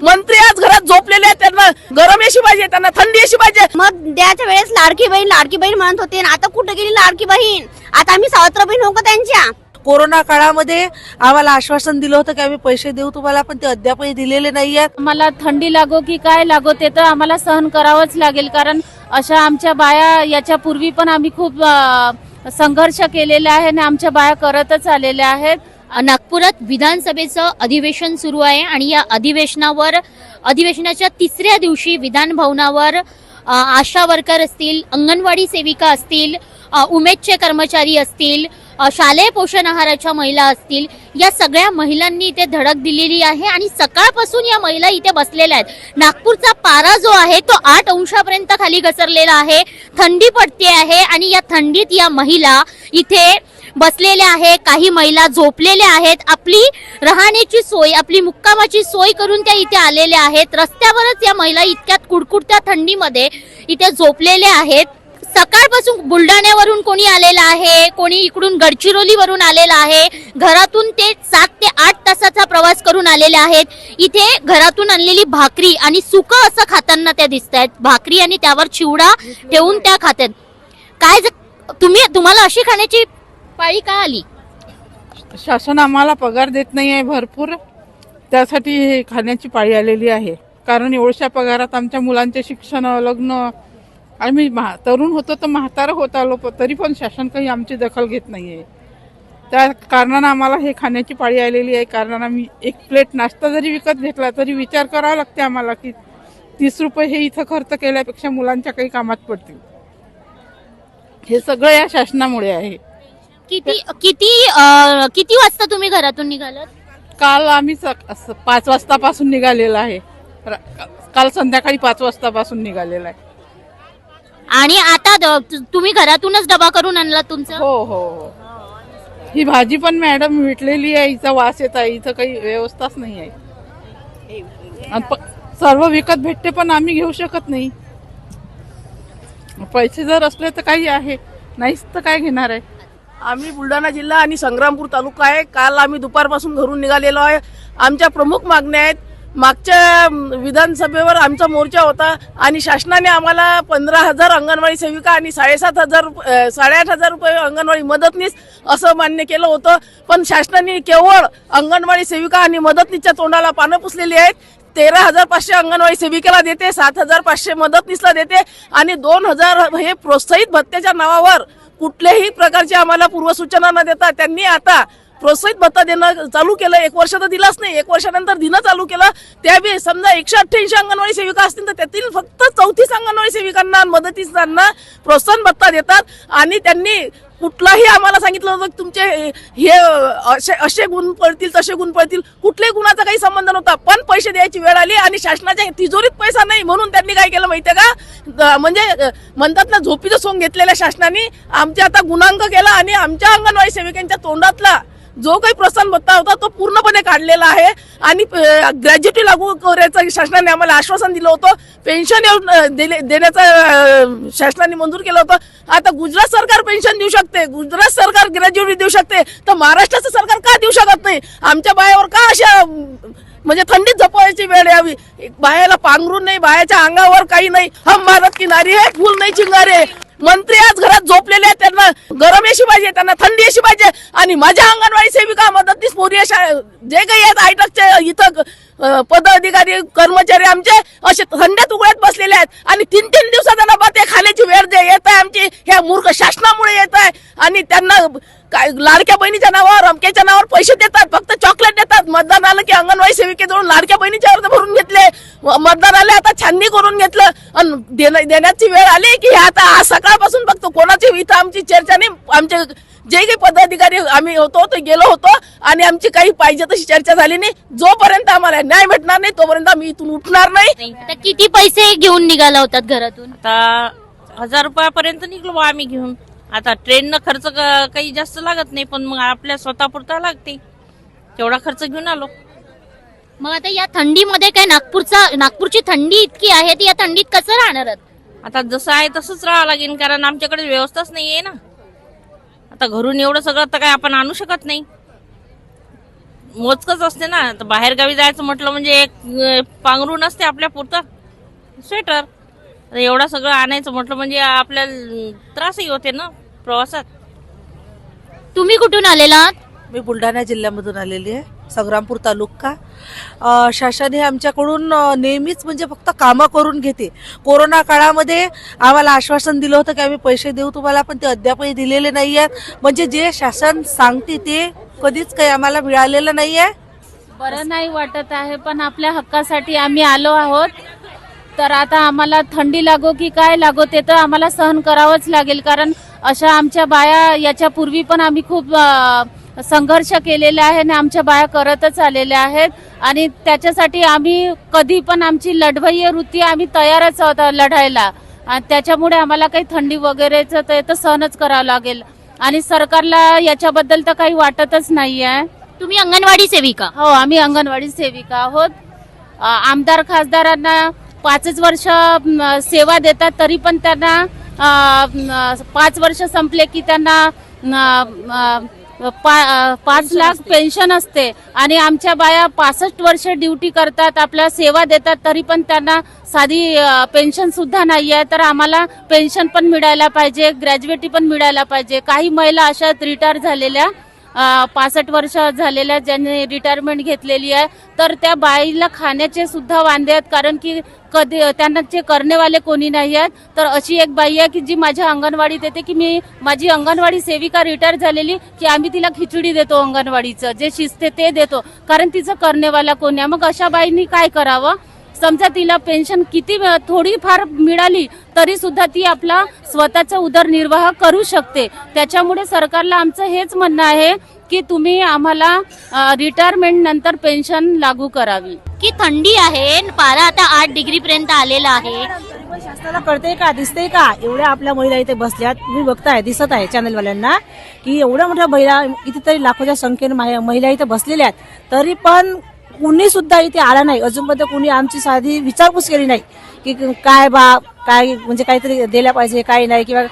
मंत्री आज घरात झोपलेले आहेत त्यांना गरम एशी पाहिजे त्यांना थंडी एशी पाहिजे. मग द्याच्या वेळेस लाडकी बहीण लाडकी बहीण म्हणत होते आणि आता कुठं गेली लाडकी बहीण? आता आम्ही सावत्र बहीण हो का त्यांच्या. कोरोना काळामध्ये आम्हाला आश्वासन दिलं होतं की आम्ही पैसे देऊ तुम्हाला पण ते अद्यापही दिलेले नाही आहेत मला थंडी लागो की काय लागो ते तर आम्हाला सहन करावंच लागेल कारण अशा आमच्या बाया याच्या पूर्वी पण आम्ही खूप अ, संघर्ष केलेला आहे आणि आमच्या बाया करतच आलेल्या आहेत. नागपुरात विधानसभेचं अधिवेशन सुरू आहे आणि या अधिवेशनावर अधिवेशनाच्या तिसऱ्या दिवशी विधान भवनावर आशा वर्कर असतील अंगणवाडी सेविका असतील उमेदचे कर्मचारी असतील शालेय पोषण आहाराच्या महिला असतील या सगळ्या महिलांनी इथे धडक दिलेली आहे आणि सकाळपासून या महिला इथे बसलेल्या आहेत. नागपूरचा पारा जो आहे तो आठ अंशापर्यंत खाली घसरलेला आहे. थंडी पडते आहे आणि या थंडीत या महिला इथे बसलेल्या आहे काही महिला झोपलेल्या आहेत. आपली राहण्याची सोय आपली मुक्कामाची सोय करून त्या इथे आलेल्या आहेत. रस्त्यावरच या महिला इतक्यात कुडकुडत्या थंडीमध्ये इथे झोपलेल्या आहेत. सकाळपासून बुलढाण्यावरून कोणी आलेला आहे कोणी इकडून गडचिरोलीवरून आलेला आहे. घरातून ते सात ते आठ तासाचा प्रवास करून आलेले आहेत. इथे घरातून आणलेली भाकरी आणि सुकं असं खाताना त्या दिसत आहेत भाकरी आणि त्यावर चिवडा ठेवून त्या खात्यात. काय तुम्ही तुम्हाला अशी खाण्याची पाळी का आली? शासन आम्हाला पगार देत नाही आहे भरपूर. त्यासाठी हे खाण्याची पाळी आलेली आहे. कारण एवढ्या पगारात आमच्या मुलांचे शिक्षण लग्न आम्ही महा तरुण होतो तर म्हातारं होत आलो तरी पण शासन काही आमची दखल घेत नाही आहे. त्या कारणानं आम्हाला हे खाण्याची पाळी आलेली आहे. कारण आम्ही एक प्लेट नाश्ता जरी विकत घेतला तरी विचार करावा लागते आम्हाला की तीस रुपये हे इथं खर्च केल्यापेक्षा मुलांच्या काही कामात पडतील. हे सगळं या शासनामुळे आहे. किती किती अं, किती वाजता तुम्ही घरातून निघालात? काल आम्ही सक- असं पाच वाजतापासून निघालेलो आहे. र- काल संध्याकाळी पाच वाजतापासून निघालेला आहे. आणि आता द- तु- तुम्ही घरातूनच डबा करून आणला तुमचा? हो हो हो. ही भाजी पण मॅडम विटलेली आहे हिचा वास येत आहे इथं काही व्यवस्थाच नाही आहे. आणि प- सर्व विकत भेटते पण आम्ही घेऊ शकत नाही. पैसे जर असले तर काही आहे नाहीच तर काय घेणार आहे. आम्ही बुलढाणा जिल्हा आणि संग्रामपूर तालुका आहे. काल आम्ही दुपारपासून घरून निघालेलो आहे. आमच्या प्रमुख मागण्या आहेत. मागच्या विधानसभेवर आमचा मोर्चा होता आणि शासनाने आम्हाला पंधरा हजार अंगणवाडी सेविका आणि साडेसात हजार साडेआठ हजार रुपये अंगणवाडी मदतनीस असं मान्य केलं होतं. पण शासनाने केवळ अंगणवाडी सेविका आणि मदतनीसच्या तोंडाला पानं पुसलेली आहेत. तेरा हजार पाचशे अंगणवाडी सेविकेला देते सात हजार पाचशे मदतनीसला देते आणि दोन हजार हे प्रोत्साहित भत्त्याच्या नावावर कुठल्याही प्रकारची आम्हाला पूर्वसूचना न देता त्यांनी आता प्रोत्साहित भत्ता देणं चालू केलं एक वर्ष तर दिलाच नाही एक वर्षानंतर दिनं चालू केलं. त्या बी समजा एकशे अठ्ठ्याऐंशी अंगणवाडी सेविका असतील तर त्यातील फक्त चौतीस अंगणवाडी सेविकांना मदतीसांना प्रोत्साहन भत्ता देतात. आणि त्यांनी कुठलाही आम्हाला सांगितलं होतं की तुमचे हे असे असे गुण पडतील तसे गुण पडतील. कुठल्याही गुणाचा काही संबंध नव्हता पण पैसे द्यायची वेळ आली आणि शासनाच्या तिजोरीत पैसा नाही. म्हणून त्यांनी काय केलं माहितीये का? म्हणजे म्हणतात ना झोपीचं सोंग घेतलेल्या शासनाने आमच्या आता गुणांक केला आणि आमच्या अंगणवाडी सेविकांच्या तोंडातला जो काही प्रोत्साहन भत्ता होता तो पूर्णपणे काढलेला आहे. आणि ग्रॅज्युटी लागू करायचं शासनाने आम्हाला आश्वासन दिलं होतं. पेन्शन देण्याचं शासनाने मंजूर केलं होतं. आता गुजरात सरकार पेन्शन देऊ शकते. गुजरात सरकार ग्रॅज्युएटी देऊ शकते. तर महाराष्ट्राचं सरकार का देऊ शकत नाही? आमच्या बायावर का अशा म्हणजे थंडीत जपवायची वेळ यावी? बायाला पांघरून नाही बायाच्या अंगावर काही नाही. हम भारत की नारी आहे फुल नाही चिंगारे. मंत्री आज घरात झोपलेले आहेत त्यांना गरम एशी पाहिजे त्यांना थंडी एशी पाहिजे आणि माझ्या अंगणवाडी सेविका मदतनीस पोरी अशा जे काही आहेत आयटकच्या इथं पदाधिकारी कर्मचारी आमचे असे थंड्या तुकड्यात बसलेले आहेत. आणि तीन तीन दिवसाचा डबा ते खाण्याची वेळ जे येत आहे आमची ह्या मूर्ख शासनामुळे येत आहे. आणि त्यांना काय लाडक्या बहिणीच्या नावावर अमक्याच्या नावावर पैसे देतात फक्त चॉकलेट देतात. मतदान आलं की अंगणवाडी सेविकेजवळून लाडक्या बहिणीच्या अर्ज भरून घेतले. मतदान आले आता छाननी करून घेतलं. आणि देण्या- देण्याची वेळ आली की हे आता आज सकाळपासून फक्त कोणाची इथं आमची चर्चा नाही आमचे जे काही पदाधिकारी आम्ही होतो ते गेलो होतो आणि आमची काही पाहिजे तशी चर्चा झाली नाही. जोपर्यंत आम्हाला न्याय भेटणार नाही तोपर्यंत आम्ही इथून उठणार नाही. आता किती पैसे घेऊन निघाला होतात घरातून? आता हजार रुपयापर्यंत निघलो बा आम्ही घेऊन. आता ट्रेननं खर्च काही जास्त लागत नाही पण मग आपल्या स्वतःपुरता लागते. तेवढा खर्च घेऊन आलो. मग आता या थंडीमध्ये काय नागपूरचा नागपूरची थंडी इतकी आहे ती या थंडीत कसं राहणार? आता जसं आहे तसंच राहावं लागेल कारण आमच्याकडे व्यवस्थाच नाही आहे ना. आता घरून एवढं सगळं तर काय आपण आणू शकत नाही. मोजकच असते ना. तर बाहेर गावी जायचं म्हटलं म्हणजे एक पांघरून असते आपल्या पुरतं. स्वेटर. तर एवढं सगळं आणायचं म्हटलं म्हणजे आपल्याला त्रासही होते ना प्रवासात. तुम्ही कुठून आलेला आहात? मी बुलढाणा जिल्ह्यामधून आलेली आहे. संग्रामपूर तालुका. शासन हे आमच्याकडून नेहमीच म्हणजे फक्त कामं करून घेते. कोरोना काळामध्ये आम्हाला आश्वासन दिलं होतं की आम्ही पैसे देऊ तुम्हाला पण ते अद्यापही दिलेले नाही आहेत म्हणजे जे शासन सांगते ते कधीच काही आम्हाला मिळालेलं नाही आहे बरं नाही वाटत आहे पण आपल्या हक्कासाठी आम्ही आलो आहोत. तर आता आम्हाला थंडी लागो की काय लागो ते तर आम्हाला सहन करावंच लागेल कारण अशा आमच्या बाया याच्या पूर्वी पण आम्ही खूप संघर्ष केलेला आहे आणि आमच्या बाया करतच आलेल्या आहेत. आणि त्याच्यासाठी आम्ही कधी पण आमची लढवय्य वृत्ती आम्ही तयारच आहोत लढायला. आणि त्याच्यामुळे आम्हाला काही थंडी वगैरेचं ते तर सहनच करावं लागेल. आणि सरकारला याच्याबद्दल तर काही वाटतच नाही आहे तुम्ही अंगणवाडी सेविका? हो आम्ही अंगणवाडी सेविका आहोत. आमदार खासदारांना पाचच वर्ष सेवा देतात तरी पण त्यांना पाच वर्ष संपले की त्यांना पा- पाच लाख पेन्शन असते. आणि आमच्या बाया पासष्ट वर्ष ड्युटी करतात. आपल्या सेवा देतात तरी पण त्यांना साधी पेन्शन सुद्धा नाही आहे तर आम्हाला पेन्शन पण मिळायला पाहिजे ग्रॅज्युएटी पण मिळायला पाहिजे. काही महिला अशा रिटायर झालेल्या पासष्ट वर्ष झालेल्या ज्यांनी रिटायरमेंट घेतलेली आहे तर त्या बाईला खाण्याचे सुद्धा वांदे आहेत कारण की कधी त्यांना जे करणेवाले कोणी नाही आहेत. तर अशी एक बाई आहे की जी माझ्या अंगणवाडीत येते की मी माझी अंगणवाडी सेविका रिटायर झालेली की आम्ही तिला खिचडी देतो अंगणवाडीचं जे शिजते ते देतो कारण तिचं करणेवाला कोणी आहे. मग अशा बाईंनी काय करावं? समजा तिला पेन्शन किती थोडीफार मिळाली तरी सुद्धा ती आपला स्वतःचा उदरनिर्वाह करू शकते. त्याच्यामुळे सरकारला आमचं हेच म्हणणं आहे की तुम्ही आम्हाला रिटायरमेंट नंतर पेन्शन लागू करावी. की थंडी आहे पारा आता आठ डिग्री पर्यंत आलेला आहे. शासनाला कळतंय का दिसतंय का? एवढ्या आपल्या महिला इथे बसल्यात. तुम्ही बघताय दिसत आहे चॅनलवाल्यांना की एवढ्या मोठ्या महिला कितीतरी लाखोच्या संख्येने माहि- महिला इथे बसलेल्या आहेत. तरी पण कुणी सुद्धा इथे आला नाही. अजूनपर्यंत कुणी आमची साधी विचारपूस केली नाही की काय बा काय म्हणजे काहीतरी दिल्या पाहिजे काय नाही किंवा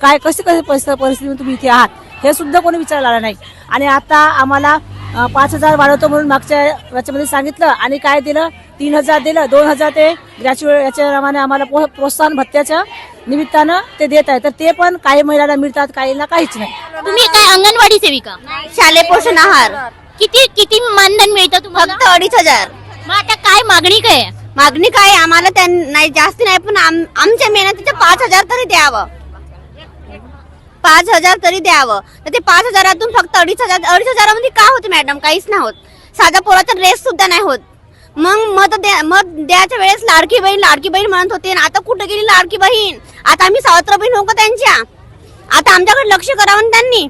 काय कशी कशी परिस्थिती परिस्थितीमध्ये तुम्ही इथे आहात? हे सुद्धा कोणी विचारायला आलं नाही. आणि आता आम्हाला पाच हजार वाढवतो म्हणून मागच्या याच्यामध्ये सांगितलं आणि काय दिलं? तीन हजार दिलं. दोन हजार ते ग्रॅच्युएट याच्या प्रमाणे आम्हाला प्रो- प्रोत्साहन भत्त्याच्या निमित्तानं ते देत आहे तर ते पण काही महिलांना मिळतात काहींना काहीच नाही. तुम्ही काय अंगणवाडी सेविका? शालेय पोषण आहार. किती किती मानधन मिळतं तुम्हाला? फक्त अडीच हजार. मग आता काय मागणी काय? आहे? मागणी काय? आहे? आम्हाला त्यां नाही जास्त नाही पण आम- आमच्या मेहनतीचे पाच हजार तरी द्यावं. पाच हजार तरी द्यावं. तर ते पाच हजारातून फक्त अडीच हजार अडीच हजारामध्ये काय होते मॅडम? काहीच नाही होत. साधा पोराचा ड्रेस सुद्धा नाही होत. मग मत द्या मत द्यायच्या वेळेस लाडकी बहीण लाडकी बहीण म्हणत होते आणि आता कुठं गेली लाडकी बहीण? आता आम्ही सावत्र बहीण हो का त्यांच्या? आता आमच्याकडे लक्ष करावं ना त्यांनी.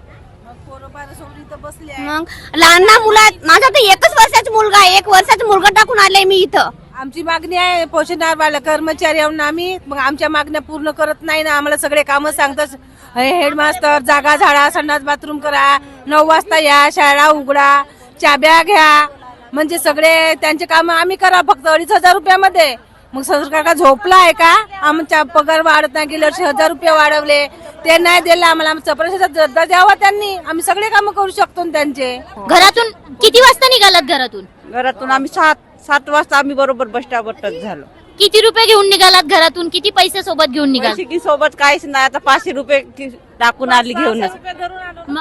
मग लहान लहान मुलं आहेत. माझा तर एकच वर्षाचा मुलगा आहे. एक वर्षाचा मुलगा टाकून आलाय मी इथं. आमची मागणी आहे पोषणावाला कर्मचारी येऊन आम्ही. मग आमच्या मागण्या पूर्ण करत नाही ना. आम्हाला सगळे कामं सांगतात. हेडमास्तर जागा झाडा संडास बाथरूम करा. नऊ वाजता या शाळा उघडा. चाब्या घ्या. म्हणजे सगळे त्यांचे काम आम्ही करा फक्त. अडीच हजार रुपयामध्ये. मग सरकार का झोपला आहे का? आमच्या पगार वाढत नाही गेल्या वर्षी हजार रुपये वाढवले. ते नाही दिलं आम्हाला आमचा प्रशाचा दर्जा द्यावा त्यांनी. आम्ही सगळे कामं करू शकतो ना त्यांचे. घरातून किती वाजता निघालात घरातून? घरातून आम्ही सात सात वाजता आम्ही बरोबर बस स्टॉपवर टच झालो. किती रुपये घेऊन निघालात घरातून? किती पैसे सोबत घेऊन निघाल? पैसे की सोबत काहीच नाही. आता पाचशे रुपये ती टाकून आली घेऊनच.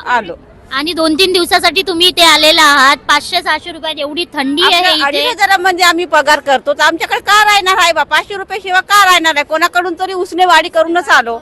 आलो. आणि दोन तीन दिवसासाठी तुम्ही इथे आलेला आहात. पाचशे सहाशे रुपयात एवढी थंडी आहे आपल्या अडीच इथे हजार म्हणजे आम्ही पगार करतो. तर आमच्याकडे का राहणार? आहे बा पाचशे रुपये शिवाय का राहणार आहे? कोणाकडून तरी उसने वाढी करूनच आलो.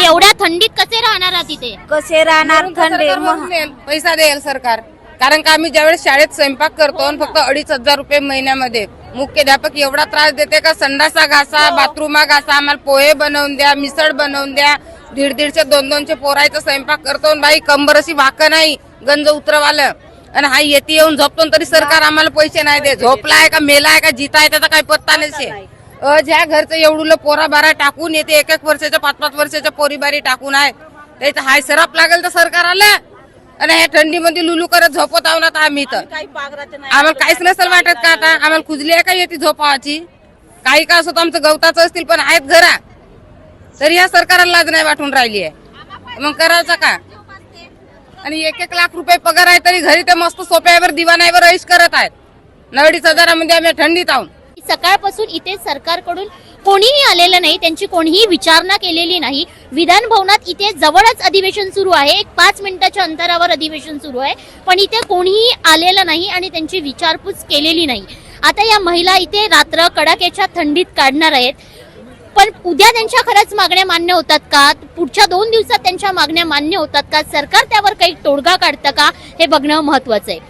एवढ्या थंडीत कसे राहणार आहात इथे? कसे राहणार थंडी? पैसा देईल सरकार. कारण का आम्ही ज्यावेळेस शाळेत स्वयंपाक करतो आणि फक्त अडीच हजार रुपये महिन्यामध्ये मुख्याध्यापक एवढा त्रास देते का संडासा घासा बाथरूमा घासा आम्हाला पोहे बनवून द्या मिसळ बनवून द्या. दीड दीडशे दोन दोनशे पोरायचा स्वयंपाक करतो बाई कंबर अशी वाक नाही गंज उतरवालं. आणि हा येते येऊन झोपतो तरी सरकार आम्हाला पैसे नाही दे झोपलाय का मेलाय का जिताय त्याचा काही पत्ता नाही. अ ज्या घरचं एवढुलं पोरा बारा टाकून येते एक एक वर्षाच्या पाच पाच वर्षाच्या पोरी बारी टाकून आहे. त्याचं हाय सराप लागेल तर सरकार आलं. आणि ह्या थंडीमध्ये लुलू करत झोपत आहो ना आता आम्ही तर आम्हाला काहीच नसेल वाटत का आता? आम्हाला खुजली आहे का येते झोपावाची? काही का असो आमचं गवताचं असतील पण आहेत घरा. तरी या सरकारला लाज नाही वाटून राहिली आहे. मग करायचं का? आणि एक एक लाख रुपये पगार आहे तरी घरी ते मस्त सोप्यावर दिवाणावर ऐश करत आहेत. नवडीच हजारामध्ये आम्ही थंडीत आहोत. सकाळपासून इथे सरकारकडून कोणीही आलेलं नाही त्यांची कोणीही विचारणा केलेली नाही. विधान भवनात इथे जवळच अधिवेशन सुरू आहे. एक पाच मिनिटाच्या अंतरावर अधिवेशन सुरू आहे. पण इथे कोणीही आलेलं नाही आणि त्यांची विचारपूस केलेली नाही. आता या महिला इथे रात्र कडाक्याच्या थंडीत काढणार आहेत. पण उद्या त्यांच्या खरंच मागण्या मान्य होतात का? पुढच्या दोन दिवसात त्यांच्या मागण्या मान्य होतात का? सरकार त्यावर काही तोडगा काढतं का? हे बघणं महत्वाचं आहे.